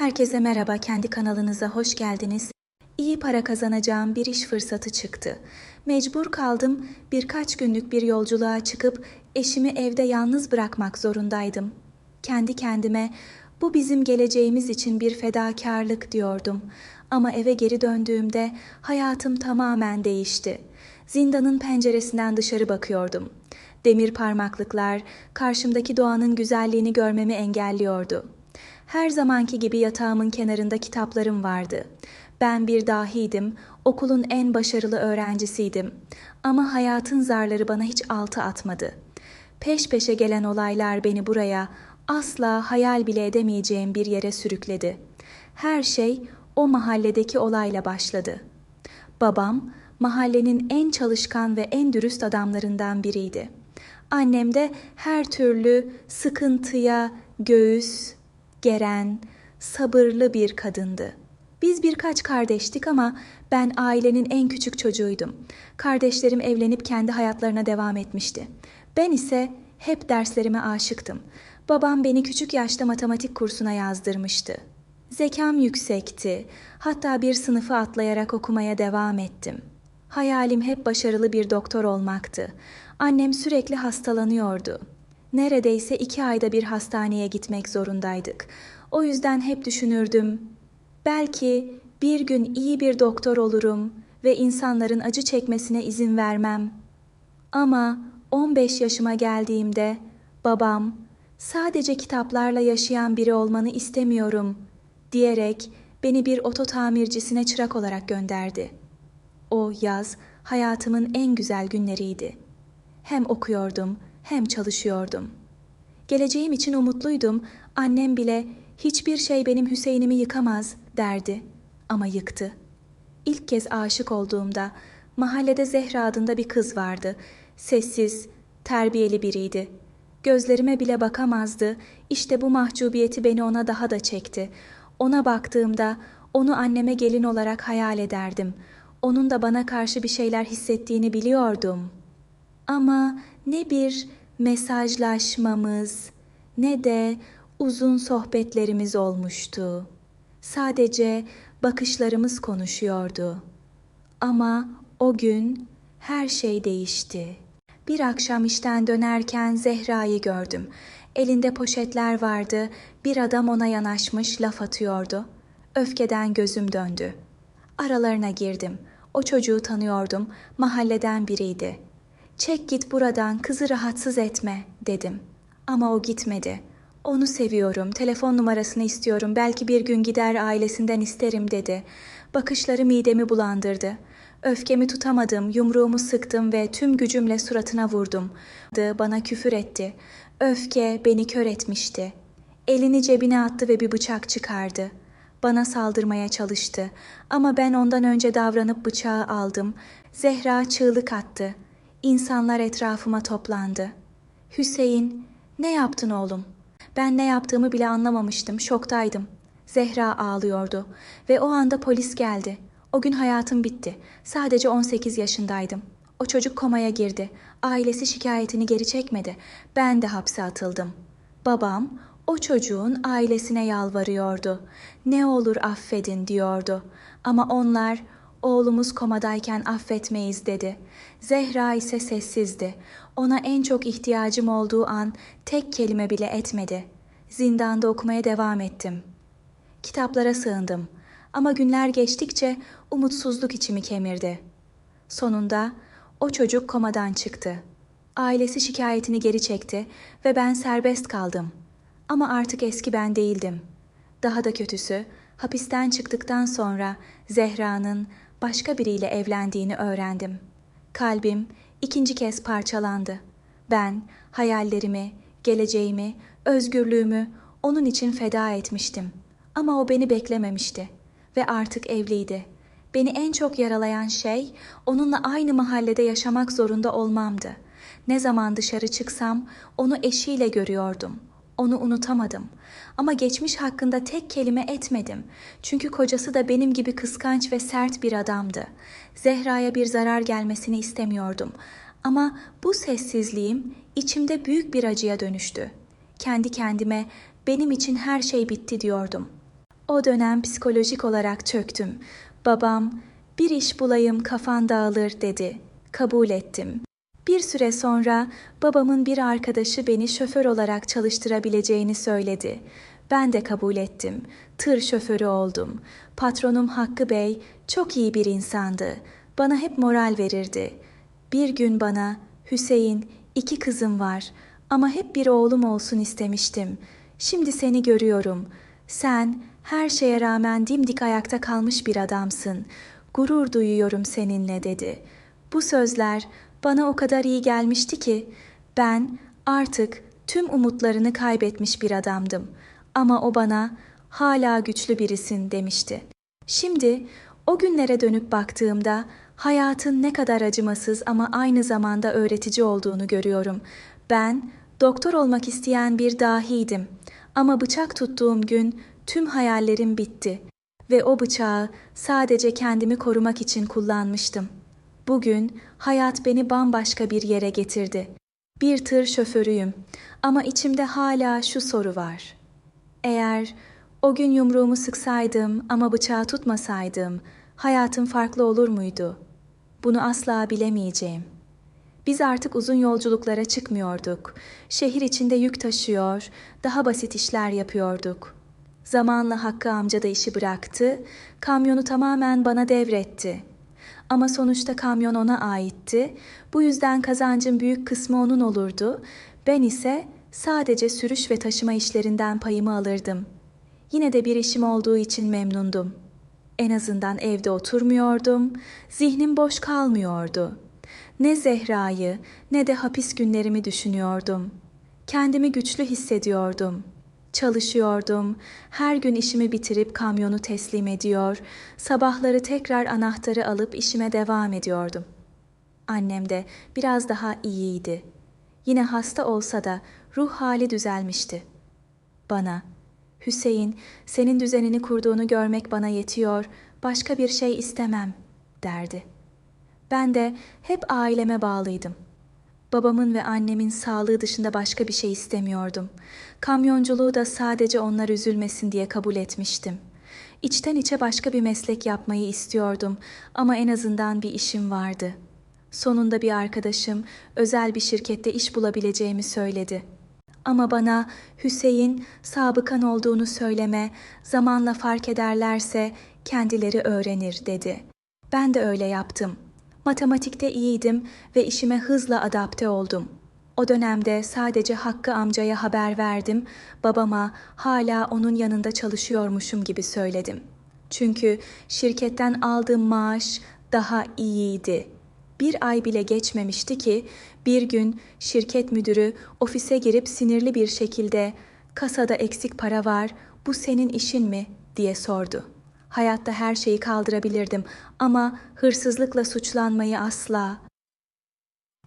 Herkese merhaba, kendi kanalınıza hoş geldiniz. İyi para kazanacağım bir iş fırsatı çıktı. Mecbur kaldım, birkaç günlük bir yolculuğa çıkıp eşimi evde yalnız bırakmak zorundaydım. Kendi kendime bu bizim geleceğimiz için bir fedakarlık diyordum. Ama eve geri döndüğümde hayatım tamamen değişti. Zindanın penceresinden dışarı bakıyordum. Demir parmaklıklar karşımdaki doğanın güzelliğini görmemi engelliyordu. Her zamanki gibi yatağımın kenarında kitaplarım vardı. Ben bir dahiydim, okulun en başarılı öğrencisiydim. Ama hayatın zarları bana hiç altı atmadı. Peş peşe gelen olaylar beni buraya asla hayal bile edemeyeceğim bir yere sürükledi. Her şey o mahalledeki olayla başladı. Babam mahallenin en çalışkan ve en dürüst adamlarından biriydi. Annem de her türlü sıkıntıya göğüs geren, sabırlı bir kadındı. Biz birkaç kardeştik ama ben ailenin en küçük çocuğuydum. Kardeşlerim evlenip kendi hayatlarına devam etmişti. Ben ise hep derslerime aşıktım. Babam beni küçük yaşta matematik kursuna yazdırmıştı. Zekam yüksekti. Hatta bir sınıfı atlayarak okumaya devam ettim. Hayalim hep başarılı bir doktor olmaktı. Annem sürekli hastalanıyordu. Neredeyse iki ayda bir hastaneye gitmek zorundaydık. O yüzden hep düşünürdüm. Belki bir gün iyi bir doktor olurum ve insanların acı çekmesine izin vermem. Ama 15 yaşıma geldiğimde babam sadece kitaplarla yaşayan biri olmanı istemiyorum diyerek beni bir oto tamircisine çırak olarak gönderdi. O yaz hayatımın en güzel günleriydi. Hem okuyordum hem çalışıyordum. Geleceğim için umutluydum. Annem bile hiçbir şey benim Hüseyin'imi yıkamaz derdi ama yıktı. İlk kez aşık olduğumda mahallede Zehra adında bir kız vardı. Sessiz, terbiyeli biriydi. Gözlerime bile bakamazdı. İşte bu mahcubiyeti beni ona daha da çekti. Ona baktığımda onu anneme gelin olarak hayal ederdim. Onun da bana karşı bir şeyler hissettiğini biliyordum. Ama ne bir mesajlaşmamız ne de uzun sohbetlerimiz olmuştu. Sadece bakışlarımız konuşuyordu. Ama o gün her şey değişti. Bir akşam işten dönerken Zehra'yı gördüm. Elinde poşetler vardı. Bir adam ona yanaşmış laf atıyordu. Öfkeden gözüm döndü. Aralarına girdim. O çocuğu tanıyordum. Mahalleden biriydi. Çek git buradan, kızı rahatsız etme dedim. Ama o gitmedi. Onu seviyorum, telefon numarasını istiyorum, belki bir gün gider ailesinden isterim dedi. Bakışları midemi bulandırdı. Öfkemi tutamadım, yumruğumu sıktım ve tüm gücümle suratına vurdum. Bana küfür etti. Öfke beni kör etmişti. Elini cebine attı ve bir bıçak çıkardı. Bana saldırmaya çalıştı ama ben ondan önce davranıp bıçağı aldım. Zehra çığlık attı. İnsanlar etrafıma toplandı. Hüseyin, ne yaptın oğlum? Ben ne yaptığımı bile anlamamıştım, şoktaydım. Zehra ağlıyordu ve o anda polis geldi. O gün hayatım bitti. Sadece 18 yaşındaydım. O çocuk komaya girdi. Ailesi şikayetini geri çekmedi. Ben de hapse atıldım. Babam o çocuğun ailesine yalvarıyordu. Ne olur affedin diyordu. Ama onlar Oğlumuz komadayken affetmeyiz dedi. Zehra ise sessizdi. Ona en çok ihtiyacım olduğu an tek kelime bile etmedi. Zindanda okumaya devam ettim. Kitaplara sığındım. Ama günler geçtikçe umutsuzluk içimi kemirdi. Sonunda o çocuk komadan çıktı. Ailesi şikayetini geri çekti ve ben serbest kaldım. Ama artık eski ben değildim. Daha da kötüsü, hapisten çıktıktan sonra Zehra'nın başka biriyle evlendiğini öğrendim. Kalbim ikinci kez parçalandı. Ben hayallerimi, geleceğimi, özgürlüğümü onun için feda etmiştim. Ama o beni beklememişti ve artık evliydi. Beni en çok yaralayan şey onunla aynı mahallede yaşamak zorunda olmamdı. Ne zaman dışarı çıksam onu eşiyle görüyordum.'' Onu unutamadım. Ama geçmiş hakkında tek kelime etmedim. Çünkü kocası da benim gibi kıskanç ve sert bir adamdı. Zehra'ya bir zarar gelmesini istemiyordum. Ama bu sessizliğim içimde büyük bir acıya dönüştü. Kendi kendime benim için her şey bitti diyordum. O dönem psikolojik olarak çöktüm. Babam, bir iş bulayım kafan dağılır dedi. Kabul ettim. Bir süre sonra babamın bir arkadaşı beni şoför olarak çalıştırabileceğini söyledi. Ben de kabul ettim. Tır şoförü oldum. Patronum Hakkı Bey çok iyi bir insandı. Bana hep moral verirdi. Bir gün bana Hüseyin iki kızım var ama hep bir oğlum olsun istemiştim. Şimdi seni görüyorum. Sen her şeye rağmen dimdik ayakta kalmış bir adamsın. Gurur duyuyorum seninle dedi. Bu sözler bana o kadar iyi gelmişti ki ben artık tüm umutlarını kaybetmiş bir adamdım. Ama o bana hala güçlü birisin demişti. Şimdi o günlere dönüp baktığımda hayatın ne kadar acımasız ama aynı zamanda öğretici olduğunu görüyorum. Ben doktor olmak isteyen bir dahiydim ama bıçak tuttuğum gün tüm hayallerim bitti ve o bıçağı sadece kendimi korumak için kullanmıştım. Bugün hayat beni bambaşka bir yere getirdi. Bir tır şoförüyüm ama içimde hala şu soru var. Eğer o gün yumruğumu sıksaydım ama bıçağı tutmasaydım hayatım farklı olur muydu? Bunu asla bilemeyeceğim. Biz artık uzun yolculuklara çıkmıyorduk. Şehir içinde yük taşıyor, daha basit işler yapıyorduk. Zamanla Hakkı amca da işi bıraktı, kamyonu tamamen bana devretti. Ama sonuçta kamyon ona aitti. Bu yüzden kazancın büyük kısmı onun olurdu. Ben ise sadece sürüş ve taşıma işlerinden payımı alırdım. Yine de bir işim olduğu için memnundum. En azından evde oturmuyordum, zihnim boş kalmıyordu. Ne Zehra'yı ne de hapis günlerimi düşünüyordum. Kendimi güçlü hissediyordum. Çalışıyordum. Her gün işimi bitirip kamyonu teslim ediyor, sabahları tekrar anahtarı alıp işime devam ediyordum. Annem de biraz daha iyiydi. Yine hasta olsa da ruh hali düzelmişti. Bana, Hüseyin, senin düzenini kurduğunu görmek bana yetiyor, başka bir şey istemem, derdi. Ben de hep aileme bağlıydım. Babamın ve annemin sağlığı dışında başka bir şey istemiyordum. Kamyonculuğu da sadece onlar üzülmesin diye kabul etmiştim. İçten içe başka bir meslek yapmayı istiyordum ama en azından bir işim vardı. Sonunda bir arkadaşım özel bir şirkette iş bulabileceğimi söyledi. Ama bana Hüseyin sabıkan olduğunu söyleme, zamanla fark ederlerse kendileri öğrenir dedi. Ben de öyle yaptım. Matematikte iyiydim ve işime hızla adapte oldum. O dönemde sadece Hakkı amcaya haber verdim, babama hala onun yanında çalışıyormuşum gibi söyledim. Çünkü şirketten aldığım maaş daha iyiydi. Bir ay bile geçmemişti ki bir gün şirket müdürü ofise girip sinirli bir şekilde "Kasada eksik para var. Bu senin işin mi?" diye sordu. Hayatta her şeyi kaldırabilirdim ama hırsızlıkla suçlanmayı asla.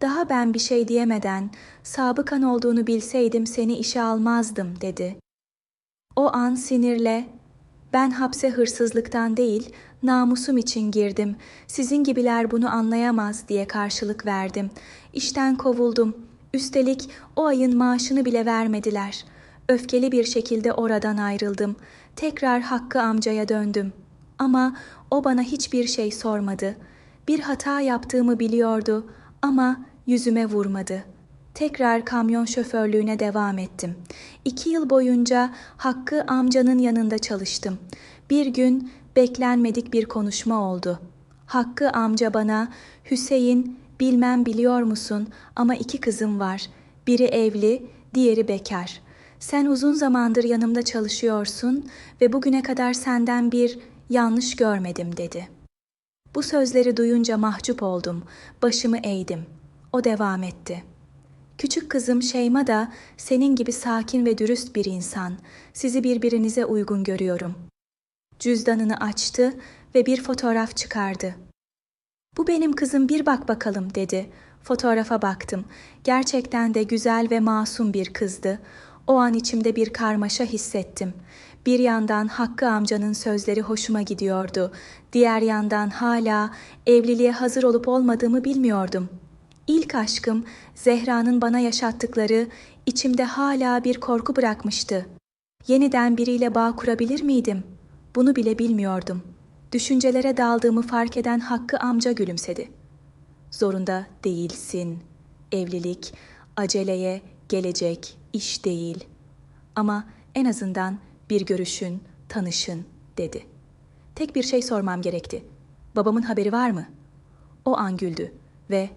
Daha ben bir şey diyemeden, sabıkan olduğunu bilseydim seni işe almazdım dedi. O an sinirle, ben hapse hırsızlıktan değil, namusum için girdim. Sizin gibiler bunu anlayamaz diye karşılık verdim. İşten kovuldum. Üstelik o ayın maaşını bile vermediler. Öfkeli bir şekilde oradan ayrıldım. Tekrar Hakkı amcaya döndüm. Ama o bana hiçbir şey sormadı. Bir hata yaptığımı biliyordu ama yüzüme vurmadı. Tekrar kamyon şoförlüğüne devam ettim. İki yıl boyunca Hakkı amcanın yanında çalıştım. Bir gün beklenmedik bir konuşma oldu. Hakkı amca bana, Hüseyin, bilmem biliyor musun ama iki kızım var. Biri evli, diğeri bekar. Sen uzun zamandır yanımda çalışıyorsun ve bugüne kadar senden bir yanlış görmedim dedi. Bu sözleri duyunca mahcup oldum. Başımı eğdim. O devam etti. Küçük kızım Şeyma da senin gibi sakin ve dürüst bir insan. Sizi birbirinize uygun görüyorum. Cüzdanını açtı ve bir fotoğraf çıkardı. Bu benim kızım bir bak bakalım dedi. Fotoğrafa baktım. Gerçekten de güzel ve masum bir kızdı. O an içimde bir karmaşa hissettim. Bir yandan Hakkı amcanın sözleri hoşuma gidiyordu. Diğer yandan hala evliliğe hazır olup olmadığımı bilmiyordum. İlk aşkım Zehra'nın bana yaşattıkları içimde hala bir korku bırakmıştı. Yeniden biriyle bağ kurabilir miydim? Bunu bile bilmiyordum. Düşüncelere daldığımı fark eden Hakkı amca gülümsedi. Zorunda değilsin. Evlilik, aceleye, gelecek, iş değil. Ama en azından bir görüşün, tanışın dedi. Tek bir şey sormam gerekti. Babamın haberi var mı? O an güldü ve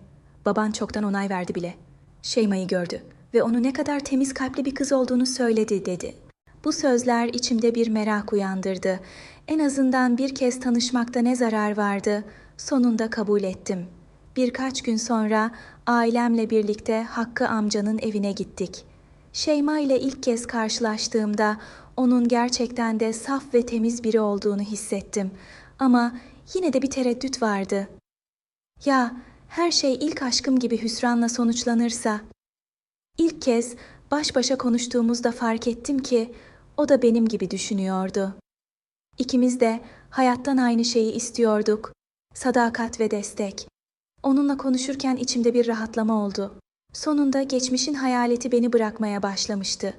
baban çoktan onay verdi bile. Şeyma'yı gördü ve onu ne kadar temiz kalpli bir kız olduğunu söyledi dedi. Bu sözler içimde bir merak uyandırdı. En azından bir kez tanışmakta ne zarar vardı? Sonunda kabul ettim. Birkaç gün sonra ailemle birlikte Hakkı amcanın evine gittik. Şeyma ile ilk kez karşılaştığımda onun gerçekten de saf ve temiz biri olduğunu hissettim. Ama yine de bir tereddüt vardı. Ya her şey ilk aşkım gibi hüsranla sonuçlanırsa? İlk kez baş başa konuştuğumuzda fark ettim ki o da benim gibi düşünüyordu. İkimiz de hayattan aynı şeyi istiyorduk. Sadakat ve destek. Onunla konuşurken içimde bir rahatlama oldu. Sonunda geçmişin hayaleti beni bırakmaya başlamıştı.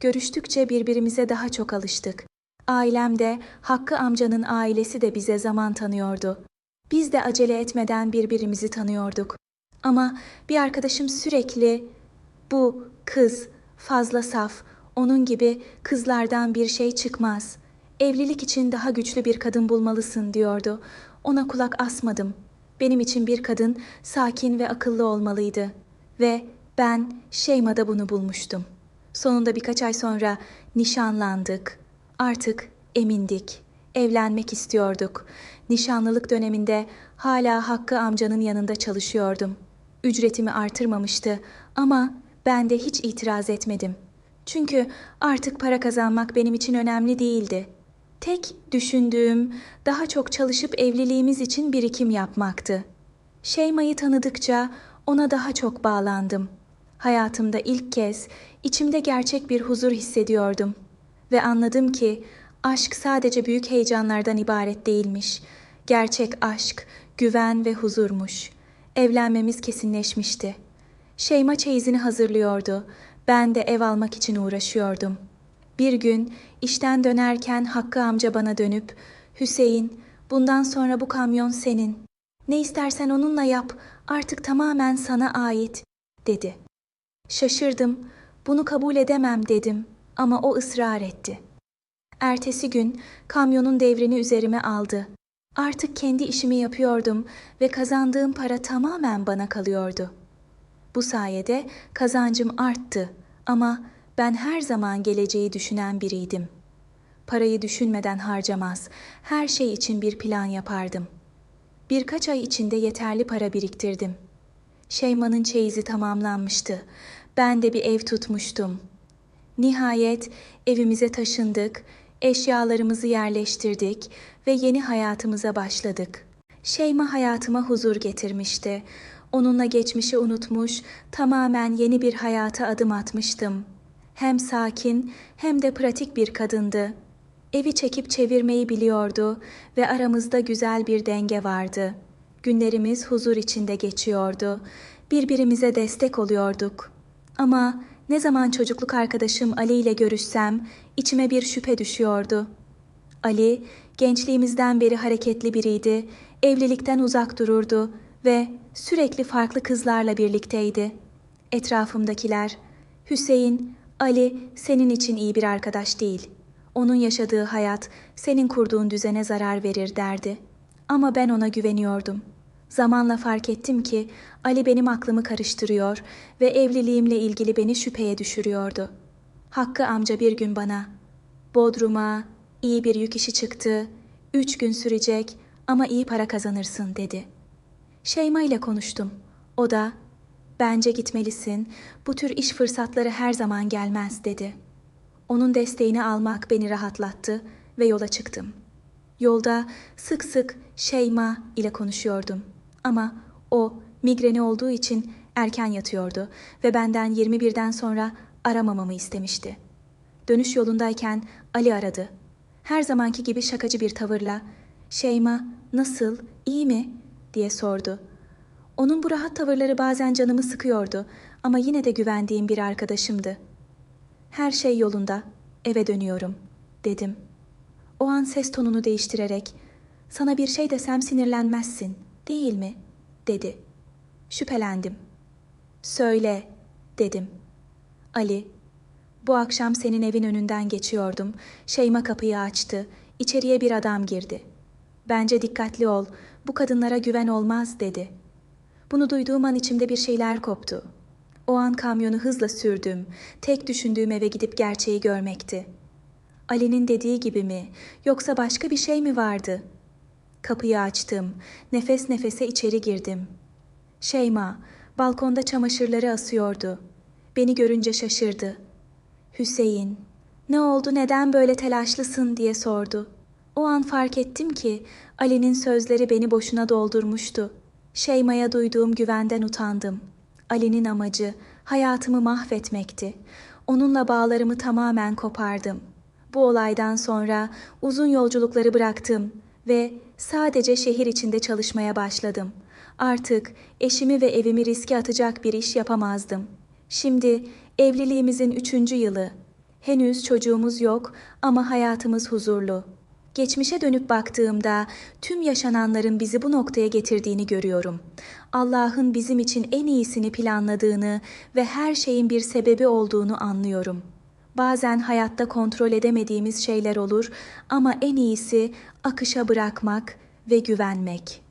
Görüştükçe birbirimize daha çok alıştık. Ailem de, Hakkı amcanın ailesi de bize zaman tanıyordu. Biz de acele etmeden birbirimizi tanıyorduk. Ama bir arkadaşım sürekli bu kız fazla saf, onun gibi kızlardan bir şey çıkmaz. Evlilik için daha güçlü bir kadın bulmalısın diyordu. Ona kulak asmadım. Benim için bir kadın sakin ve akıllı olmalıydı. Ve ben Şeyma'da bunu bulmuştum. Sonunda birkaç ay sonra nişanlandık. Artık emindik. Evlenmek istiyorduk. Nişanlılık döneminde hala Hakkı amcanın yanında çalışıyordum. Ücretimi artırmamıştı ama ben de hiç itiraz etmedim. Çünkü artık para kazanmak benim için önemli değildi. Tek düşündüğüm daha çok çalışıp evliliğimiz için birikim yapmaktı. Şeyma'yı tanıdıkça ona daha çok bağlandım. Hayatımda ilk kez içimde gerçek bir huzur hissediyordum ve anladım ki aşk sadece büyük heyecanlardan ibaret değilmiş. Gerçek aşk, güven ve huzurmuş. Evlenmemiz kesinleşmişti. Şeyma çeyizini hazırlıyordu. Ben de ev almak için uğraşıyordum. Bir gün işten dönerken Hakkı amca bana dönüp Hüseyin, bundan sonra bu kamyon senin. Ne istersen onunla yap, artık tamamen sana ait, dedi. Şaşırdım, bunu kabul edemem dedim ama o ısrar etti. Ertesi gün kamyonun devrini üzerime aldı. Artık kendi işimi yapıyordum ve kazandığım para tamamen bana kalıyordu. Bu sayede kazancım arttı ama ben her zaman geleceği düşünen biriydim. Parayı düşünmeden harcamaz, her şey için bir plan yapardım. Birkaç ay içinde yeterli para biriktirdim. Şeyma'nın çeyizi tamamlanmıştı. Ben de bir ev tutmuştum. Nihayet evimize taşındık, eşyalarımızı yerleştirdik ve yeni hayatımıza başladık. Şeyma hayatıma huzur getirmişti. Onunla geçmişi unutmuş, tamamen yeni bir hayata adım atmıştım. Hem sakin hem de pratik bir kadındı. Evi çekip çevirmeyi biliyordu ve aramızda güzel bir denge vardı. Günlerimiz huzur içinde geçiyordu. Birbirimize destek oluyorduk. Ama ne zaman çocukluk arkadaşım Ali ile görüşsem içime bir şüphe düşüyordu. Ali gençliğimizden beri hareketli biriydi, evlilikten uzak dururdu ve sürekli farklı kızlarla birlikteydi. Etrafımdakiler, Hüseyin, Ali senin için iyi bir arkadaş değil. Onun yaşadığı hayat senin kurduğun düzene zarar verir derdi. Ama ben ona güveniyordum. Zamanla fark ettim ki Ali benim aklımı karıştırıyor ve evliliğimle ilgili beni şüpheye düşürüyordu. Hakkı amca bir gün bana, Bodrum'a iyi bir yük işi çıktı, üç gün sürecek ama iyi para kazanırsın dedi. Şeyma ile konuştum. O da, bence gitmelisin, bu tür iş fırsatları her zaman gelmez dedi. Onun desteğini almak beni rahatlattı ve yola çıktım. Yolda sık sık Şeyma ile konuşuyordum. Ama o migreni olduğu için erken yatıyordu ve benden 21'den sonra aramamamı istemişti. Dönüş yolundayken Ali aradı. Her zamanki gibi şakacı bir tavırla "Şeyma, nasıl? İyi mi?" diye sordu. Onun bu rahat tavırları bazen canımı sıkıyordu ama yine de güvendiğim bir arkadaşımdı. Her şey yolunda. Eve dönüyorum, dedim. O an ses tonunu değiştirerek sana bir şey desem sinirlenmezsin, değil mi? dedi. Şüphelendim. Söyle, dedim. Ali, bu akşam senin evin önünden geçiyordum. Şeyma kapıyı açtı. İçeriye bir adam girdi. Bence dikkatli ol, bu kadınlara güven olmaz dedi. Bunu duyduğum an içimde bir şeyler koptu. O an kamyonu hızla sürdüm. Tek düşündüğüm eve gidip gerçeği görmekti. Ali'nin dediği gibi mi, yoksa başka bir şey mi vardı? Kapıyı açtım. Nefes nefese içeri girdim. Şeyma, balkonda çamaşırları asıyordu. Beni görünce şaşırdı. Hüseyin, ne oldu neden böyle telaşlısın diye sordu. O an fark ettim ki Ali'nin sözleri beni boşuna doldurmuştu. Şeyma'ya duyduğum güvenden utandım. Ali'nin amacı hayatımı mahvetmekti. Onunla bağlarımı tamamen kopardım. Bu olaydan sonra uzun yolculukları bıraktım ve sadece şehir içinde çalışmaya başladım. Artık eşimi ve evimi riske atacak bir iş yapamazdım. Şimdi evliliğimizin üçüncü yılı. Henüz çocuğumuz yok ama hayatımız huzurlu. Geçmişe dönüp baktığımda tüm yaşananların bizi bu noktaya getirdiğini görüyorum. Allah'ın bizim için en iyisini planladığını ve her şeyin bir sebebi olduğunu anlıyorum. Bazen hayatta kontrol edemediğimiz şeyler olur ama en iyisi akışa bırakmak ve güvenmek.''